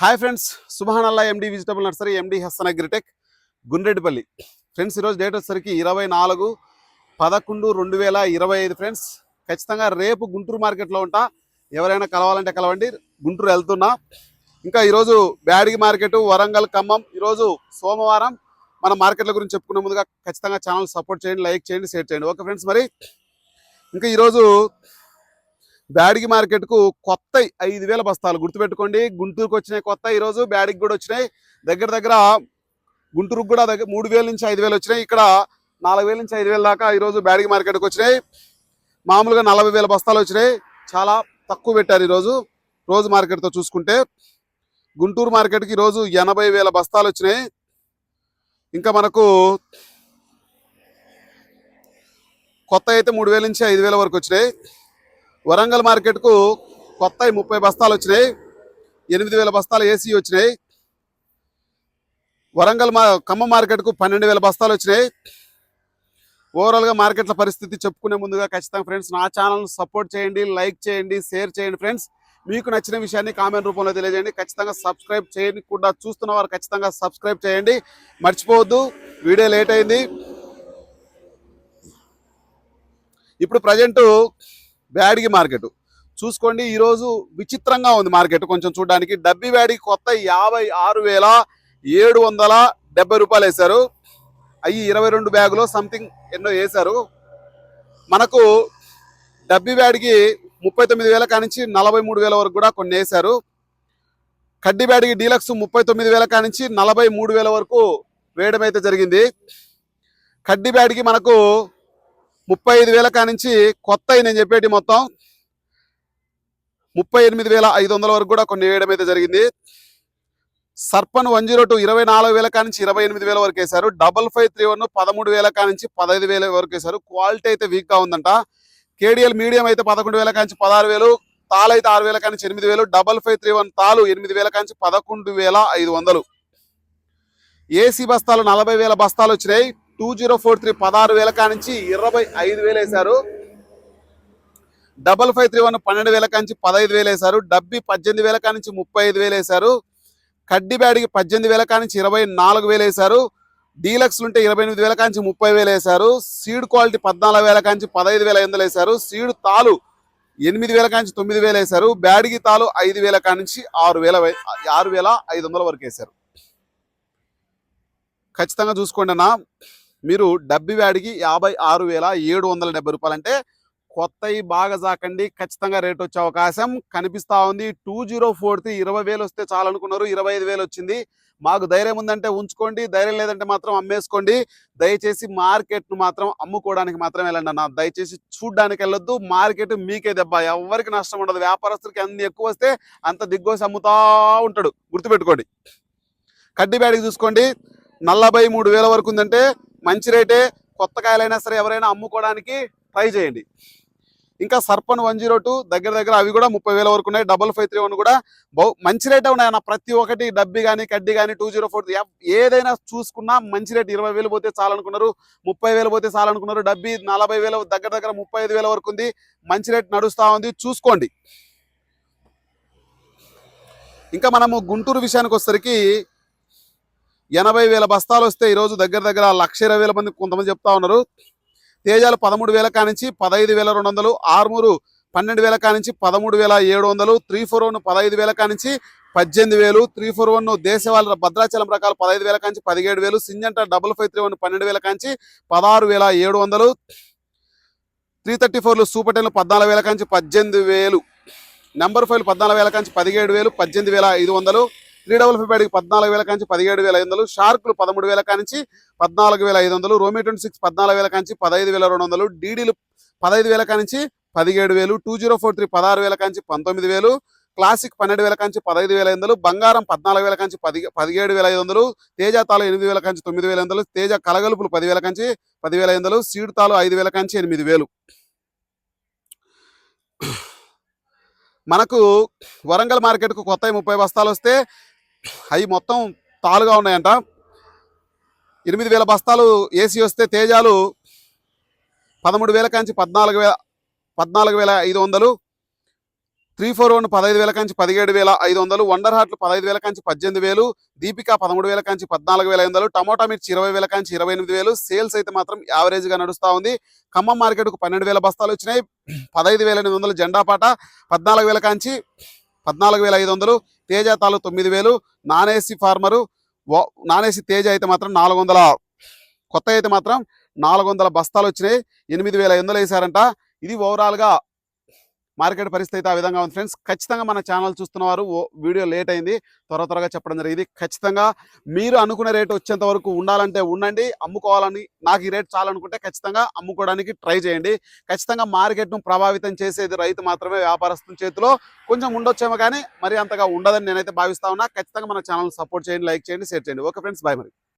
Hi friends Subhanallah MD vegetable nursery MD Hasan agritech Gundreddipalli. Friends ఈరోజు date వచ్చేసరికి ఇరవై నాలుగు పదకొండు రెండు వేల ఇరవై ఐదు ఫ్రెండ్స్. ఖచ్చితంగా రేపు గుంటూరు మార్కెట్లో ఉంటా. ఎవరైనా కలవాలంటే కలవండి. గుంటూరు వెళ్తున్నా. ఇంకా ఈరోజు బ్యాడిగి మార్కెట్ వరంగల్ ఖమ్మం. ఈరోజు సోమవారం మన మార్కెట్ల గురించి చెప్పుకునే ముందుగా ఖచ్చితంగా ఛానల్ సపోర్ట్ చేయండి లైక్ చేయండి షేర్ చేయండి. ఓకే ఫ్రెండ్స్ మరి. ఇంకా ఈరోజు బ్యాడిగి మార్కెట్కు కొత్త ఐదు వేల బస్తాలు గుర్తుపెట్టుకోండి. గుంటూరుకు వచ్చినాయి కొత్త ఈరోజు బ్యాడికి కూడా వచ్చినాయి. దగ్గర దగ్గర గుంటూరుకు కూడా దగ్గర మూడు వేల నుంచి ఐదు వేలు వచ్చినాయి. ఇక్కడ నాలుగు వేల నుంచి ఐదు వేల దాకా ఈరోజు బ్యాడిగి మార్కెట్కి వచ్చినాయి. మామూలుగా నలభై వేల బస్తాలు వచ్చినాయి. చాలా తక్కువ పెట్టారు ఈరోజు. రోజు మార్కెట్తో చూసుకుంటే గుంటూరు మార్కెట్కి ఈరోజు ఎనభై వేల బస్తాలు వచ్చినాయి. ఇంకా మనకు కొత్త అయితే మూడు వేల నుంచి ఐదు వేల వరకు వచ్చినాయి. వరంగల్ మార్కెట్కు కొత్త ముప్పై బస్తాలు వచ్చినాయి. ఎనిమిది వేల బస్తాలు ఏసీ వచ్చినాయి. వరంగల్ మా ఖమ్మం మార్కెట్కు పన్నెండు వేల బస్తాలు వచ్చినాయి. ఓవరాల్గా మార్కెట్ల పరిస్థితి చెప్పుకునే ముందుగా ఖచ్చితంగా ఫ్రెండ్స్ నా ఛానల్ను సపోర్ట్ చేయండి లైక్ చేయండి షేర్ చేయండి ఫ్రెండ్స్. మీకు నచ్చిన విషయాన్ని కామెంట్ రూపంలో తెలియజేయండి. ఖచ్చితంగా సబ్స్క్రైబ్ చేయండి కూడా చూస్తున్న వారు ఖచ్చితంగా సబ్స్క్రైబ్ చేయండి. మర్చిపోవద్దు వీడియో లేట్ అయింది. ఇప్పుడు ప్రజెంటు బ్యాడిగి మార్కెట్. చూసుకోండి ఈరోజు విచిత్రంగా ఉంది మార్కెట్. కొంచెం చూడడానికి డబ్బి బ్యాడికి కొత్త యాభై ఆరు వేల ఏడు వందల డెబ్బై రూపాయలు వేశారు. అవి ఇరవై రెండు బ్యాగులో సంథింగ్ ఎన్నో వేశారు. మనకు డబ్బి బ్యాడికి ముప్పై తొమ్మిది వేల కానించి నలభై మూడు వేల వరకు కూడా కొన్ని వేశారు. కడ్డీ బ్యాడికి డీలక్స్ ముప్పై తొమ్మిది వేల కానించి నలభై మూడు వేల వరకు వేయడం అయితే జరిగింది. కడ్డీ బ్యాడికి మనకు ముప్పై ఐదు వేల కానించి కొత్త నేను చెప్పేటి మొత్తం. ముప్పై ఎనిమిది వేల ఐదు వందల వరకు కూడా కొన్ని వేయడం అయితే జరిగింది. సర్పన్ వన్ జీరో టూ ఇరవై నాలుగు వేల కానించి ఇరవై ఎనిమిది వేల వరకు వేశారు. డబల్ ఫైవ్ త్రీ వన్ పదమూడు వేల కానించి పదహైదు వేల వరకు వేశారు. క్వాలిటీ అయితే వీక్గా ఉందంట. కేడిఎల్ మీడియం అయితే పదకొండు వేల కానించి పదహారు వేలు. తాలు అయితే ఆరు వేల కానించి ఎనిమిది వేలు. డబల్ ఫైవ్ త్రీ వన్ తాలు ఎనిమిది వేల కానించి పదకొండు వేల ఐదు వందలు. ఏసీ బస్తాలు నలభై వేల బస్తాలు వచ్చినాయి. టూ జీరో ఫోర్ త్రీ పదహారు వేల కానించి ఇరవై ఐదు వేలు వేశారు. డబల్ ఫైవ్ త్రీ వన్ పన్నెండు వేల కానించి పదహైదు వేలు వేశారు. డబ్బి పద్దెనిమిది వేల కానించి ముప్పై ఐదు వేలు వేశారు. కడ్డీ బ్యాడికి పద్దెనిమిది వేల కానించి ఇరవై నాలుగు వేలు వేశారు. డీలక్స్ ఉంటే ఇరవై ఎనిమిది వేల కానించి ముప్పై వేలు వేశారు. సీడ్ క్వాలిటీ పద్నాలుగు వేల కానించి పదహైదు వేల ఐదు వేశారు. సీడ్ తాలు ఎనిమిది వేల కానించి తొమ్మిది వేలు వేశారు. బ్యాడిగి తాలు ఐదు వేల కానించి ఆరు వేల ఆరు వేల ఐదు వందల వరకు వేశారు. ఖచ్చితంగా చూసుకోండి అన్న. మీరు డబ్బి వ్యాడికి యాభై ఆరు వేల ఏడు వందల డెబ్బై రూపాయలు అంటే కొత్తవి బాగా జాకండి ఖచ్చితంగా రేట్ వచ్చే అవకాశం కనిపిస్తా ఉంది. టూ జీరో ఫోర్ త్రీ ఇరవై వేలు వస్తే చాలు అనుకున్నారు ఇరవై ఐదు వేలు వచ్చింది. మాకు ధైర్యం ఉందంటే ఉంచుకోండి ధైర్యం లేదంటే మాత్రం అమ్మేసుకోండి. దయచేసి మార్కెట్ను మాత్రం అమ్ముకోవడానికి మాత్రం వెళ్ళండి అన్న. దయచేసి చూడ్డానికి వెళ్ళొద్దు మార్కెట్ మీకే దెబ్బ. ఎవరికి నష్టం ఉండదు. వ్యాపారస్తులకి అన్ని ఎక్కువ వస్తే అంత దిగ్గోసి అమ్ముతా ఉంటాడు. గుర్తుపెట్టుకోండి. కడ్డీ బ్యాడికి చూసుకోండి. నలభై మూడు వేల వరకు ఉందంటే మంచి రేటే కొత్త కాయలైనా సరే ఎవరైనా అమ్ముకోవడానికి ట్రై చేయండి. ఇంకా సర్పన్ వన్ జీరో టూ దగ్గర దగ్గర అవి కూడా ముప్పై వేల వరకు ఉన్నాయి. డబల్ ఫైవ్ త్రీ వన్ కూడా బహు మంచి రేటే ఉన్నాయి అన్న. ప్రతి ఒక్కటి డబ్బి కానీ కడ్డీ కానీ టూ జీరో ఫోర్ ఏదైనా చూసుకున్నా మంచి రేట్ ఇరవై వేలు పోతే చాలనుకున్నారు ముప్పై వేలు పోతే చాలనుకున్నారు డబ్బి నలభై వేల దగ్గర దగ్గర ముప్పై ఐదు వేల వరకు ఉంది. మంచి రేట్ నడుస్తూ ఉంది. చూసుకోండి. ఇంకా మనము గుంటూరు విషయానికి వచ్చేసరికి ఎనభై వేల బస్తాలు వస్తే ఈరోజు దగ్గర దగ్గర లక్ష ఇరవై వేల మంది కొంతమంది చెప్తా ఉన్నారు. తేజాలు పదమూడు వేల కానించి పదహైదు వేల రెండు వందలు ఆర్మూరు పన్నెండు వేల కానించి పదమూడు వేల ఏడు వందలు త్రీ ఫోర్ వన్ పదహైదు వేల కానించి పద్దెనిమిది వేలు త్రీ ఫోర్ వన్ దేశవాళ భద్రాచలం రకాలు పదహైదు వేల కాంచి పదిహేడు వేలు Syngenta double five three one పన్నెండు వేల కాంచి పదహారు వేల ఏడు వందలు త్రీ థర్టీ ఫోర్లు సూపర్ టెన్లు పద్నాలుగు వేల కాంచి పద్దెనిమిది వేలు నెంబర్ ఫైవ్ పద్నాలుగు వేల కాంచి పదిహేడు వేలు పద్దెనిమిది వేల ఐదు వందలు త్రీ డబుల్ ఫైవ్ బ్యాడ్కి పద్నాలుగు వేల కాంచి పదిహేడు వేల ఐదు వందలు షార్కులు పదమూడు వేల కాంచి పద్నాలుగు వేల ఐదు వందలు రోమి ట్వంటీ సిక్స్ పద్నాలుగు వేల కాంచి పదహైదు వేల రెండు వందలు డీడీలు పదహైదు వేల కాంచి పదిహేడు వేలు టూ జీరో ఫోర్ త్రీ పదహారు వేల కాంచి పంతొమ్మిది వేలు క్లాసిక్ పన్నెండు వేల కాంచి పదహైదు వేల ఐదు వందలు బంగారం పద్నాలుగు వేల కాంచి పది పదిహేడు వేల ఐదు వందలు తేజ తాలు ఎనిమిది వేల కాంచి తొమ్మిది వేల వందలు తేజ కలగలుపులు పదివేల కాంచి పదివేల ఐదు వందలు సీడ్ తాలు ఐదు వేల కాంచి ఎనిమిది వేలు మనకు వరంగల్ మార్కెట్కు కొత్త ముప్పై బస్తాలు వస్తే అవి మొత్తం తాలుగా ఉన్నాయంట. ఎనిమిది వేల బస్తాలు ఏసీ వస్తే తేజాలు పదమూడు వేల కాంచి పద్నాలుగు వేల పద్నాలుగు వేల ఐదు వందలు. త్రీ ఫోర్ వన్ పదహైదు వేల కాంచి పదిహేడు వేల ఐదు వందలు. వండర్ హార్ట్లు పదహైదు వేల కంచి పద్దెనిమిది వేలు. దీపిక పదమూడు వేల కాంచి పద్నాలుగు వేల ఐదు వందలు. టమోటా మిర్చి ఇరవై వేల కాంచి ఇరవై ఎనిమిది వేలు. సేల్స్ అయితే మాత్రం యావరేజ్గా ఉంది. ఖమ్మం మార్కెట్కు పన్నెండు వేల బస్తాలు వచ్చినాయి. పదహైదు వేల ఎనిమిది వందలు జెండాపాట పద్నాలుగు వేల కాంచి పద్నాలుగు వేల ఐదు వందలు తేజ తాలు తొమ్మిది వేలు నానేసి ఫార్మరు నానేసి నాన్ తేజ అయితే మాత్రం నాలుగు వందల కొత్త అయితే మాత్రం నాలుగు వందల బస్తాలు వచ్చినాయి ఎనిమిది వేల ఐదు వందలు వేసారంట. ఇది ఓవరాల్గా మార్కెట్ పరిస్థితి అయితే ఆ విధంగా ఉంది. ఫ్రెండ్స్ ఖచ్చితంగా మన ఛానల్ చూస్తున్న వారు ఓ- వీడియో లేట్ అయింది. త్వర త్వరగా చెప్పడం జరిగింది. ఖచ్చితంగా మీరు అనుకునే రేట్ వచ్చేంత వరకు ఉండాలంటే ఉండండి. అమ్ముకోవాలని నాకు ఈ రేట్ చాలనుకుంటే ఖచ్చితంగా అమ్ముకోవడానికి ట్రై చేయండి. ఖచ్చితంగా మార్కెట్ను ప్రభావితం చేసేది రైతు మాత్రమే వ్యాపారస్తుల చేతిలో కొంచెం ఉండొచ్చేమో కానీ మరి అంతగా ఉండదని నేనైతే భావిస్తా ఉన్నా. ఖచ్చితంగా మన ఛానల్ సపోర్ట్ చేయండి లైక్ చేయండి షేర్ చేయండి. ఓకే ఫ్రెండ్స్ బాయ్ మరి.